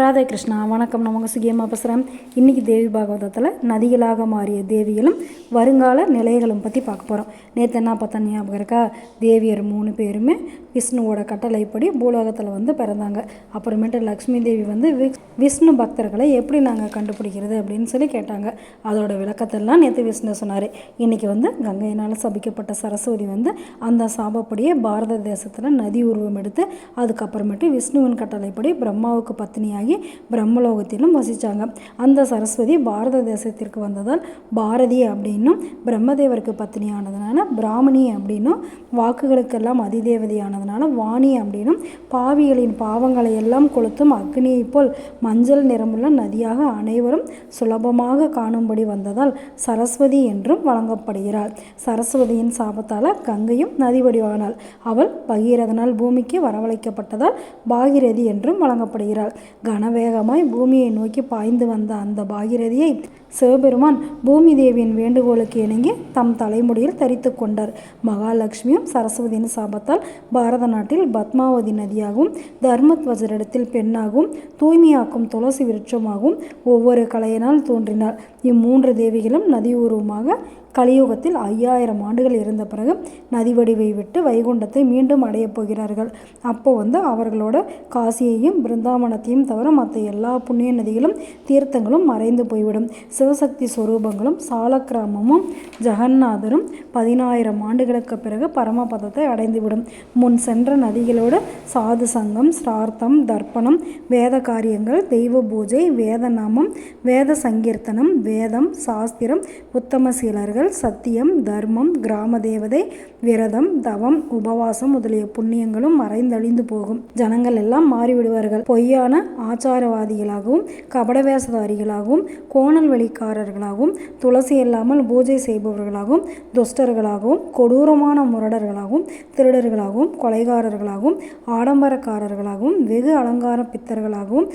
ராதே கிருஷ்ணா வணக்கம். நமக்கு சுகியமாக பேசுகிறேன் இன்றைக்கி தேவி பாகவதத்தில் நதிகளாக மாறிய தேவிகளும் வருங்கால நிலைகளும் பற்றி பார்க்க போகிறோம் நேற்று என்ன பார்த்தா ஞாபகம் இருக்கா? தேவியர் மூணு பேருமே விஷ்ணுவோட கட்டளைப்படி பூலோகத்தில் வந்து பிறந்தாங்க. அப்புறமேட்டு லக்ஷ்மி தேவி வந்து வி- விஷ்ணு பக்தர்களை எப்படி நாங்கள் கண்டுபிடிக்கிறது அப்படின்னு சொல்லி கேட்டாங்க. அதோட விளக்கத்தெல்லாம் நேற்று விஷ்ணு சொன்னார். இன்றைக்கி வந்து கங்கையினால் சபிக்கப்பட்ட சரஸ்வதி வந்து அந்த சாபப்படியே பாரத தேசத்தில் நதி உருவம் எடுத்து அதுக்கப்புறமேட்டு விஷ்ணுவின் கட்டளைப்படி பிரம்மாவுக்கு பத்தினியாகி பிரம்மலோகத்திலும் வசித்தாங்க அந்த சரஸ்வதி பாரத தேசத்திற்கு வந்ததால் பாரதி அப்படின்னும் பிரம்மதேவருக்கு பத்தினியானதுனால பிராமணி அப்படின்னும் வாக்குகளுக்கெல்லாம் அதிதேவதியானதுனால வாணி அப்படின்னும் பாவிகளின் பாவங்களை எல்லாம் கொளுத்தும் அக்னியைப் போல் மஞ்சள் நிறமுள்ள நதியாக அனைவரும் சுலபமாக காணும்படி வந்ததால் சரஸ்வதி என்றும் வழங்கப்படுகிறாள். சரஸ்வதியின் சாபத்தால் கங்கையும் நதி வடிவானாள். அவள் பகீரதனால் பூமிக்கு வரவழைக்கப்பட்டதால் பாகிரதி என்றும் வழங்கப்படுகிறாள். கனவேகமாய் பூமியை நோக்கி பாய்ந்து வந்த அந்த பாகிரதியை சிவபெருமான் பூமி தேவியின் வேண்டுகோளுக்கு இணங்கி தம் தலைமுடியில் தரித்து கொண்டார். மகாலட்சுமியும் சரஸ்வதியின் சாபத்தால் பாரத நாட்டில் பத்மாவதி நதியாகவும் தர்மத்வஜரிடத்தில் பெண்ணாகவும் தூய்மையாக்கும் துளசி விருட்சமாகவும் ஒவ்வொரு கலையினால் தோன்றினார். இம்மூன்று தேவிகளும் நதி உருவமாக கலியுகத்தில் ஐயாயிரம் ஆண்டுகள் இருந்த பிறகு நதி வடிவை விட்டு வைகுண்டத்தை மீண்டும் அடையப் போகிறார்கள். அப்போ வந்து அவர்களோட காசியையும் பிருந்தாவனத்தையும் தவிர மற்ற எல்லா புண்ணிய நதிகளும் தீர்த்தங்களும் மறைந்து போய்விடும். சிவசக்தி ஸ்வரூபங்களும் சாலக்கிராமமும் ஜெகநாதரும் பதினாயிரம் ஆண்டுகளுக்கு பிறகு பரமபதத்தை அடைந்துவிடும். முன் சென்ற நதிகளோட சாது சங்கம் ஸ்ரார்த்தம் தர்ப்பணம் வேத காரியங்கள் தெய்வ பூஜை வேதநாமம் வேத சங்கீர்த்தனம் வேதம் சாஸ்திரம் உத்தமசீலர்கள் சீலர்கள் சத்தியம் தர்மம் கிராம தேவதை விரதம் தவம் உபவாசம் முதலிய புண்ணியங்களும் மறைந்தழிந்து போகும். ஜனங்கள் எல்லாம் மாறிவிடுவார்கள். பொய்யான ஆச்சாரவாதிகளாகவும் கபடவேசதாரிகளாகவும் கோணல் வெளிக்காரர்களாகவும் துளசி இல்லாமல் பூஜை செய்பவர்களாகவும் துஷ்டர்களாகவும் கொடூரமான முரடர்களாகவும் திருடர்களாகவும் கொலைகாரர்களாகவும் ஆடம்பரக்காரர்களாகவும் வெகு அலங்கார பித்தர்களாகவும்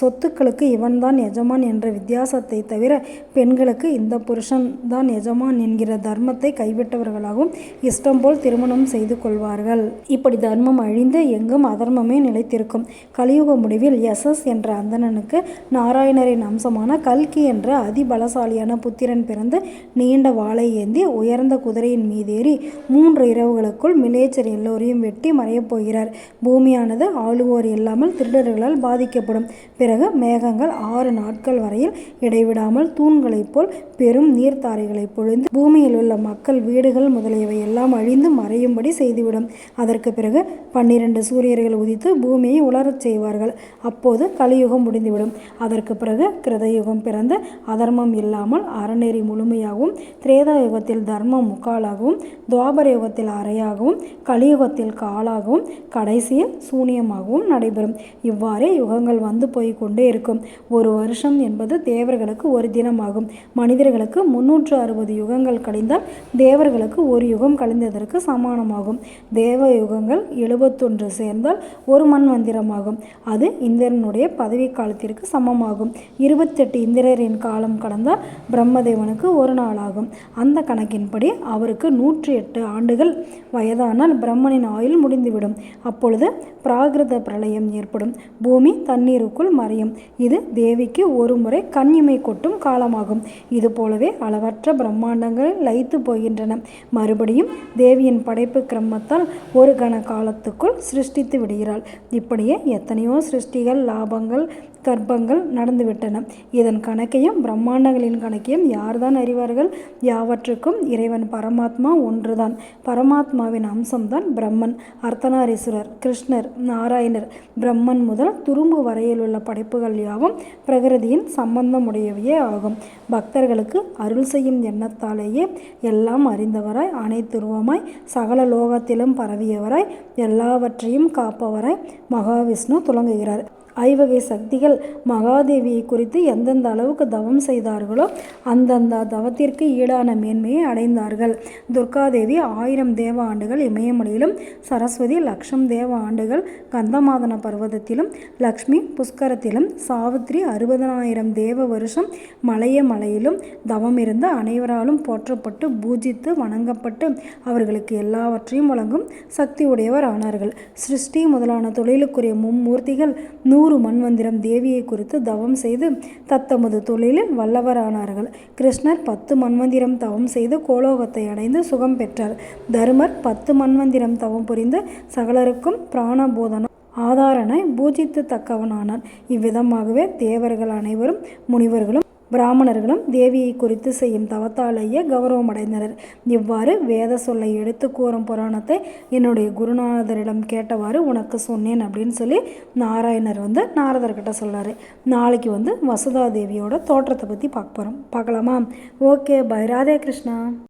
சொத்துக்களுக்கு இவன்தான் எஜமான் என்ற வித்தியாசத்தை தவிர பெண்களுக்கு இந்த புருஷன் தான் எஜமான் என்கிற தர்மத்தை கைவிட்டவர்களாகவும் இஷ்டம் போல் திருமணம் செய்து கொள்வார்கள். இப்படி தர்மம் அழிந்து எங்கும் அதர்மமே நிலைத்திருக்கும். கலியுக முடிவில் எஸ்எஸ் என்ற அந்தணனுக்கு நாராயணரின் அம்சமான கல்கி என்ற அதிபலசாலியான புத்திரன் பிறந்து நீண்ட வாளை ஏந்தி உயர்ந்த குதிரையின் மீதேறி மூன்று இரவுகளுக்குள் மிலேச்சர் எல்லோரையும் வெட்டி மறையப் போகிறார். பூமியானது ஆளுவோர் இல்லாமல் திருடர்களால் பாதிக்கப்படும். பிறகு மேகங்கள் ஆறு நாட்கள் வரையில் இடைவிடாமல் தூண்களைப் போல் பெரும் நீர்த்தாரைகளை பொழிந்து பூமியில் உள்ள மக்கள் வீடுகள் முதலியவை எல்லாம் அழிந்து மறையும்படி செய்துவிடும். அதற்கு பிறகு பன்னிரண்டு சூரியர்கள் உதித்து பூமியை உலரச் செய்வார்கள். அப்போது கலியுகம் முடிந்துவிடும். அதற்கு பிறகு கிருதயுகம் பிறந்து அதர்மம் இல்லாமல் அறநெறி முழுமையாகவும் திரேதா யுகத்தில் தர்மம் முக்காலாகவும் துவாபர யுகத்தில் அறையாகவும் கலியுகத்தில் காலாகவும் கடைசியில் சூனியமாகவும் நடைபெறும். இவ்வாறே யுகங்கள் வந்து போய் கொண்டே இருக்கும். ஒரு வருஷம் என்பது தேவர்களுக்கு ஒரு தினமாகும். மனிதர்களுக்கு முன்னூற்று அறுபது யுகங்கள் கழிந்தால் தேவர்களுக்கு ஒரு யுகம் கழிந்ததற்கு சமானமாகும். தேவ யுகங்கள் எழுபத்தொன்று சேர்ந்தால் ஒரு மண்வந்திரமாகும் அது இந்திரனுடைய பதவி காலத்திற்கு சமமாகும். இருபத்தெட்டு இந்திரரின் காலம் கடந்தால் பிரம்மதேவனுக்கு ஒரு நாளாகும். அந்த கணக்கின்படி அவருக்கு நூற்றி எட்டு ஆண்டுகள் வயதானால் பிரம்மனின் ஆயுள் முடிந்துவிடும். அப்பொழுது பிராகிருத பிரளயம் ஏற்படும். பூமி தண்ணீருக்குள் மறையும். இது தேவிக்கு ஒரு முறை கண்ணிமை கொட்டும் காலமாகும். இது போலவே அளவற்ற பிரம்மாண்டங்கள் லயித்து போகின்றன. மறுபடியும் தேவியின் படைப்பு கிரமத்தால் ஒரு கண காலத்துக்குள் சிருஷ்டித்து விடுகிறாள். இப்படியே எத்தனையோ சிருஷ்டிகள் லாபங்கள் கர்ப்பங்கள் நடந்துவிட்டன. இதன் கணக்கையும் பிரம்மாண்டங்களின் கணக்கையும் யார்தான் அறிவார்கள்? யாவற்றுக்கும் இறைவன் பரமாத்மா ஒன்றுதான். பரமாத்மாவின் அம்சம்தான் பிரம்மன். அர்த்தநாரீஸ்வரர் கிருஷ்ணர் நாராயணர் பிரம்மன் முதல் துரும்பு வரையில் உள்ள படைப்புகள் யாவும் பிரகிருதியின் சம்பந்தமுடையவையே ஆகும். பக்தர்களுக்கு அருள் செய்யும் எண்ணத்தாலேயே எல்லாம் அறிந்தவராய் அனைத்துருவமாய் சகல லோகத்திலும் பரவியவராய் எல்லாவற்றையும் காப்பவராய் மகாவிஷ்ணு துலங்குகிறார். ஐவகை சக்திகள் மகாதேவியை குறித்து எந்தெந்த அளவுக்கு தவம் செய்தார்களோ அந்தந்த தவத்திற்கு ஈடான மேன்மையை அடைந்தார்கள். துர்காதேவி ஆயிரம் தேவ ஆண்டுகள் இமயமலையிலும் சரஸ்வதி லக்ஷம் தேவ ஆண்டுகள் கந்தமாதன பர்வதத்திலும் லக்ஷ்மி புஷ்கரத்திலும் சாவித்ரி அறுபதனாயிரம் தேவ வருஷம் மலைய மலையிலும் தவம் இருந்த அனைவராலும் போற்றப்பட்டு பூஜித்து வணங்கப்பட்டு அவர்களுக்கு எல்லாவற்றையும் வழங்கும் சக்தி உடையவர் ஆனார்கள். சிருஷ்டி முதலான தொழிலுக்குரிய மும்மூர்த்திகள் நூறு நூறு மண்வந்திரம் தேவியை குறித்து தவம் செய்து தத்தமது தொழிலில் வல்லவரானார்கள். கிருஷ்ணர் பத்து மண்வந்திரம் தவம் செய்து கோலோகத்தை அடைந்து சுகம் பெற்றார். தருமர் பத்து மண்வந்திரம் தவம் புரிந்து சகலருக்கும் பிராணபோதனம் ஆதாரனை பூஜித்து தக்கவனானான் இவ்விதமாகவே தேவர்கள் அனைவரும் முனிவர்களும் பிராமணர்களும் தேவியை குறித்து செய்யும் தவத்தாலேயே கௌரவமடைந்தனர். இவ்வாறு வேத சொல்லை எடுத்து கூறும் புராணத்தை என்னுடைய குருநாதரிடம் கேட்டவாறு உனக்கு சொன்னேன் அப்படின்னு சொல்லி நாராயணர் வந்து நாரதர்கிட்ட சொல்கிறாரு நாளைக்கு வந்து வசுதா தேவியோட தோற்றத்தை பற்றி பார்க்க போகிறோம் பார்க்கலாமா? Okay bye. ராதே கிருஷ்ணா.